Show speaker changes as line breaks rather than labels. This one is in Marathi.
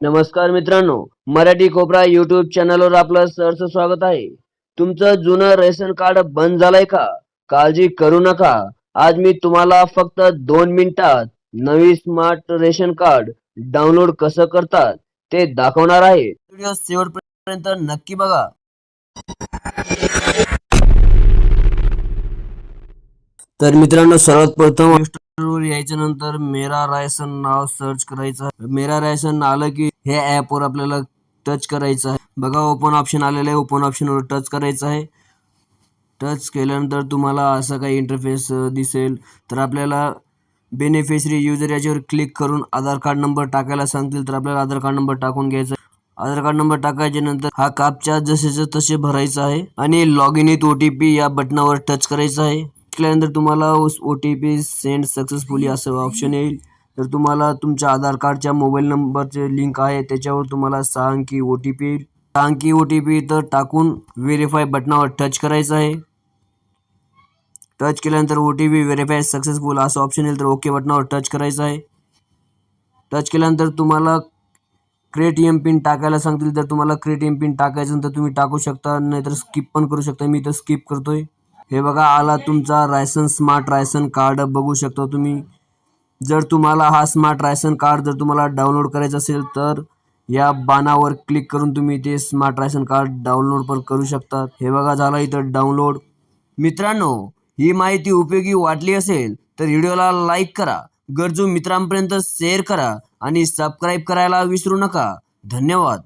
नमस्कार मित्रांनो मराठी कोपरा युट्यूब चॅनलवर आपलं सहर्ष स्वागत आहे. तुमचं जुनं रेशन कार्ड बंद झालंय का? काळजी करू नका. आज मी तुम्हाला फक्त दोन मिनिटात नवी स्मार्ट रेशन कार्ड डाउनलोड कसं करतात ते दाखवणार आहे. व्हिडिओ शेवटपर्यंत नक्की बघा. तर मित्रांनो सर्वात प्रथम वर यायच्या नंतर मेरा रायसन नाव सर्च करायचं मेरा रायसन आलं की हे ऍप वर आपल्याला टच करायचं आहे. बघा ओपन ऑप्शन आलेलं आहे. ओपन ऑप्शन वर टच करायचं आहे. टच केल्यानंतर तुम्हाला असं काही इंटरफेस दिसेल. तर आपल्याला बेनिफिशरी युजर याच्यावर क्लिक करून आधार कार्ड नंबर टाकायला सांगतील. तर आपल्याला आधार कार्ड नंबर टाकून घ्यायचा आधार कार्ड नंबर टाकायच्या नंतर हा कापच्या जसेच तसे भरायचा आहे. आणि log in with O T P या बटनावर टच करायचं आहे. केल्यानंतर तुम्हाला O T P send successfully असं ऑप्शन येईल. तर तुम्हाला तुमच्या आधार कार्डच्या मोबाईल नंबरचे लिंक आहे त्याच्यावर तुम्हाला सहा अंकी ओ टी पी येईल सहा अंकी ओ टी पी तर टाकून व्हेरीफाय बटनावर टच करायचं आहे. टच केल्यानंतर O T P verify successful असं ऑप्शन येईल तर ओके बटनावर टच करायचं आहे. टच केल्यानंतर तुम्हाला क्रिएट एम पिन टाकायला सांगतील तर तुम्हाला क्रिएट एम पिन टाकायचं तर तुम्ही टाकू शकता नाहीतर स्किप पण करू शकता. मी तर स्किप करतोय. हे बघा आला तुमचा रायसन स्मार्ट रायसन कार्ड. बघू शकता तुम्ही. जर तुम्हाला हा स्मार्ट रायसन कार्ड जर तुम्हाला डाउनलोड करायचं असेल तर या बाणावर क्लिक करून तुम्ही ते स्मार्ट रायसन कार्ड डाउनलोड पण करू शकता. हे बघा झालं इथं डाउनलोड. मित्रांनो ही माहिती उपयोगी वाटली असेल तर व्हिडिओला लाईक करा. गरजू मित्रांपर्यंत शेअर करा आणि सबस्क्राईब करायला विसरू नका. धन्यवाद.